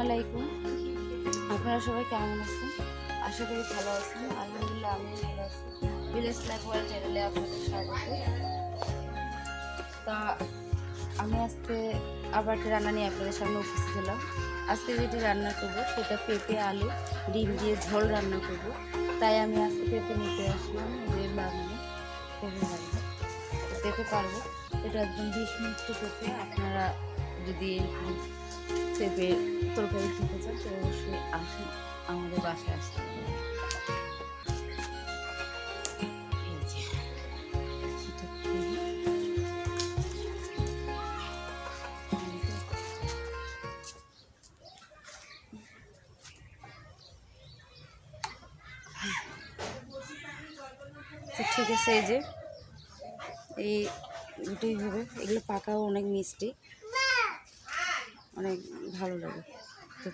আলাইকুম। আপনারা সবাই কেমন আছেন? আশা করি ভালো আছেন। আলহামদুলিল্লাহ আমি ভালো আছি। ভিলেজ লাইফ ওয়ার্ল্ড চ্যানেলে আপনাদের স্বাগত। তা, আমি আজকে আবার একটা রান্না নিয়ে আপনাদের সামনে উপস্থিত হলাম। আজকে যেটি রান্না করব, সেটা পেঁপে, আলু, ডিম দিয়ে ঝোল রান্না করব। তাই আমি আজকে পেঁপে নিতে আসলাম, যে বাগানে। পেঁপে বাগানে পেঁপে পারব। এটা একদম বিশ মিনিট পেঁপে। আপনারা যদি পেঁপে তরকারি খেতে চান, তো অবশ্যই আসেন আমাদের বাসায় আসতে ঠিক আছে, এই যে, এই দুটোই হবে, এগুলো পাকাও অনেক মিষ্টি। অনেক ভালো লাগে। তো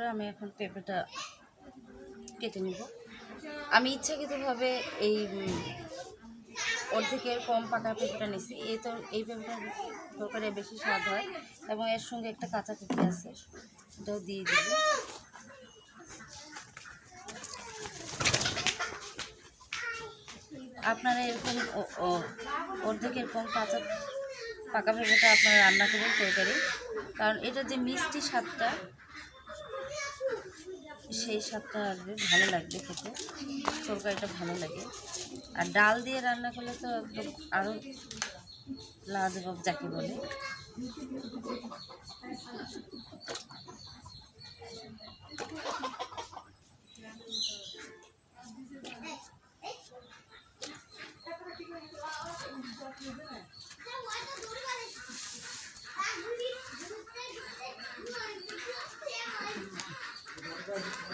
পুরো আমি এখন পেঁপেটা কেটে নেব। আমি ইচ্ছাকৃতভাবে এই অর্ধেকের কম পাকা পেঁপেটা নিছি এই তো, এই পেঁপেটা তরকারি বেশি স্বাদ হয় এবং এর সঙ্গে একটা কাঁচা পেঁপে আছে এটাও দিয়ে দিব। আপনারা এরকম ও- ও- অর্ধেক এরকম কাঁচা পাকা পেঁপেটা আপনারা রান্না করবেন তরকারি। কারণ এটা যে মিষ্টি স্বাদটা সেই স্বাদটা আসবে, ভালো লাগবে খেতে। তরকারিটা ভালো লাগে। আর ডাল দিয়ে রান্না করলে তো একদম আরও লাজবাব যাকে বলে।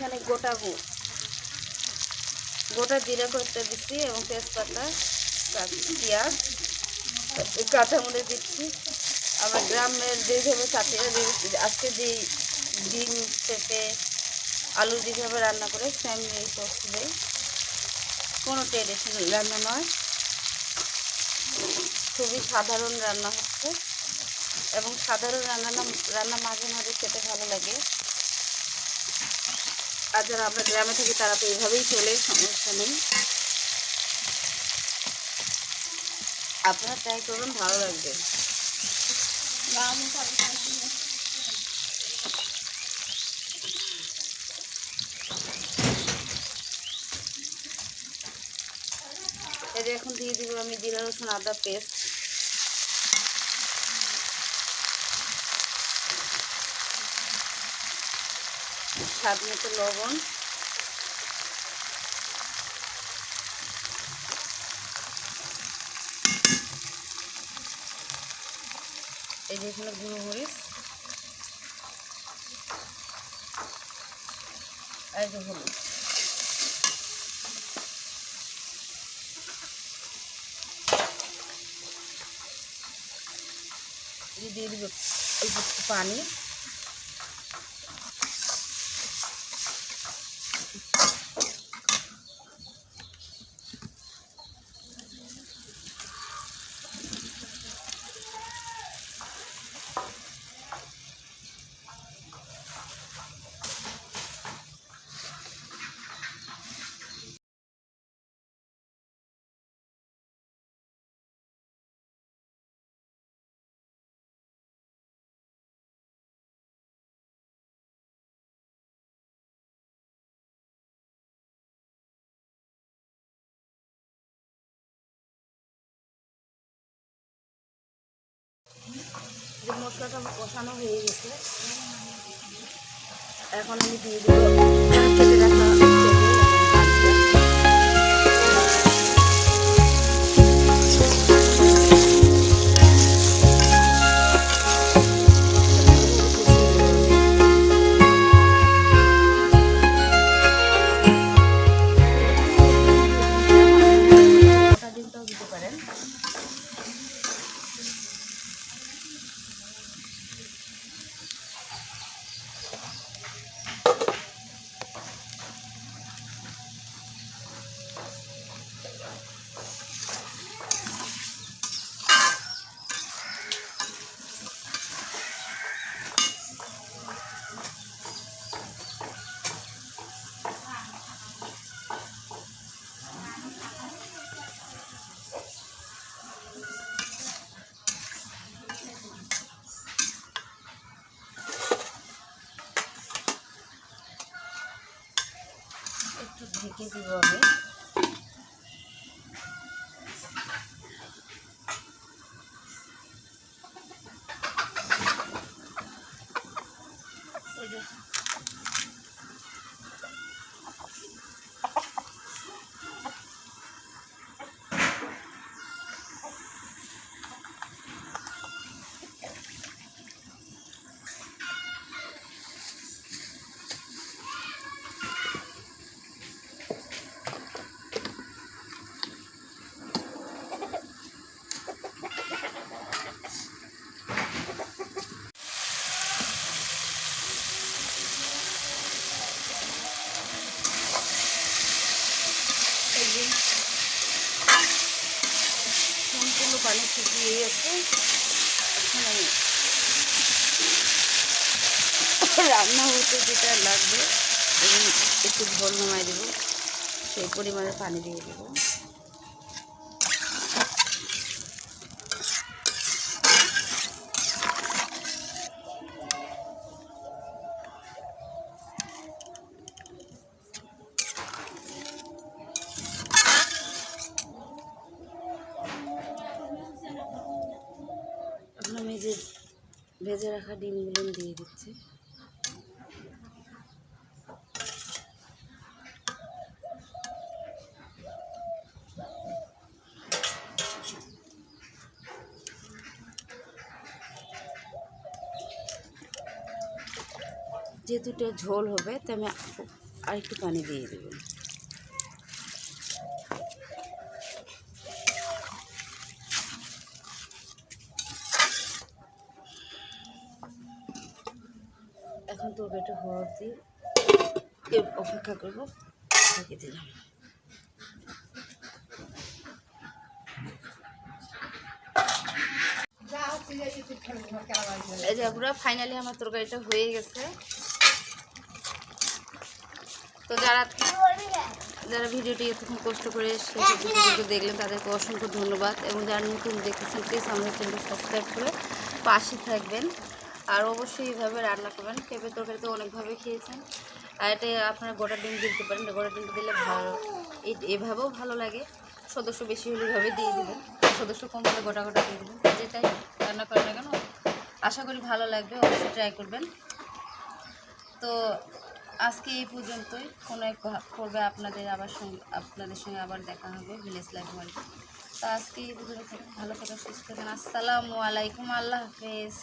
এখানে গোটা গু- গোটা জিরা করতে দিচ্ছি এবং তেজপাতা, পেঁয়াজ কাঁচামরিচ দিচ্ছি। আবার গ্রামের যেভাবে চাটিয়ে আজকে যে ডিম, পেঁপে, আলু যেভাবে রান্না করে এই প্রসেসে কোনো ট্রেডিশনাল রান্না নয়। খুবই সাধারণ রান্না হচ্ছে। এবং সাধারণ রান্না রান্না মাঝে মাঝে খেতে ভালো লাগে। আর যারা আমরা গ্রামে থাকি, তারা তো এইভাবেই চলে, সমস্যা নেই। আপনারা ট্রাই করবেন ভালো লাগবে। যে এখন দিয়ে দিব আমি জিরা রসুন আদা পেস্ট স্বাদ মতো লবণ। এই যে এখানে গুঁড়ো মরিচ। এই যে হলুদ। দিয়ে দিব পানি। যে মশলাটা কষানো হয়ে গেছে। এখন আমি দিয়ে দেবো। রাখা ঢেকে দিব এই যে এই যে সম্পূর্ণ পানি শুকিয়ে গেছে রান্না হতে যেটা লাগবে, এবং একটু ঝোল নামাই দেবো, সেই পরিমাণে পানি দিয়ে দেবো এখন আমি এই যে ভেজে রাখা ডিমগুলো দিয়ে দিচ্ছি। যেহেতু ঝোল হবে তো আমি আরেকটু পানি দিয়ে দেবো। এখন তরকারিটা দিয়ে এর অপেক্ষা করব, ঢেকে দিলাম। এই যে পুরো ফাইনালি আমার তরকারিটা হয়ে গেছে। তো যারা যারা ভিডিওটি এতক্ষণ কষ্ট করে শেষ দেখলেন, তাদেরকে অসংখ্য ধন্যবাদ। এবং যারা নতুন দেখতেছেন প্লিজ আমাদের চ্যানেলটি সাবস্ক্রাইব করে পাশে থাকবেন। আর অবশ্যই এইভাবে রান্না করবেন। পেঁপে তরকারি তো অনেকভাবে খেয়েছেন। আর এটা আপনারা গোটা ডিম দিতে পারেন। গোটা ডিম দিলে ভালো এভাবেও ভালো লাগে। সদস্য বেশি হলে এভাবে দিয়ে দেবেন। সদস্য কম হলে গোটা গোটা দিয়ে দেবেন। যেটাই রান্না করেন না কেন, আশা করি ভালো লাগবে। অবশ্যই ট্রাই করবেন। তো আজকে এই পর্যন্তই। কোনো এক পর্বে আপনাদের আবার সঙ্গে আপনাদের সঙ্গে আবার দেখা হবে ভিলেজ লাইফ ওয়ার্ল্ডে তো আজকে এই পর্যন্ত। ভালো থাকুন, সুস্থ থাকুন। আসসালামু আলাইকুম। আল্লাহ হাফেজ।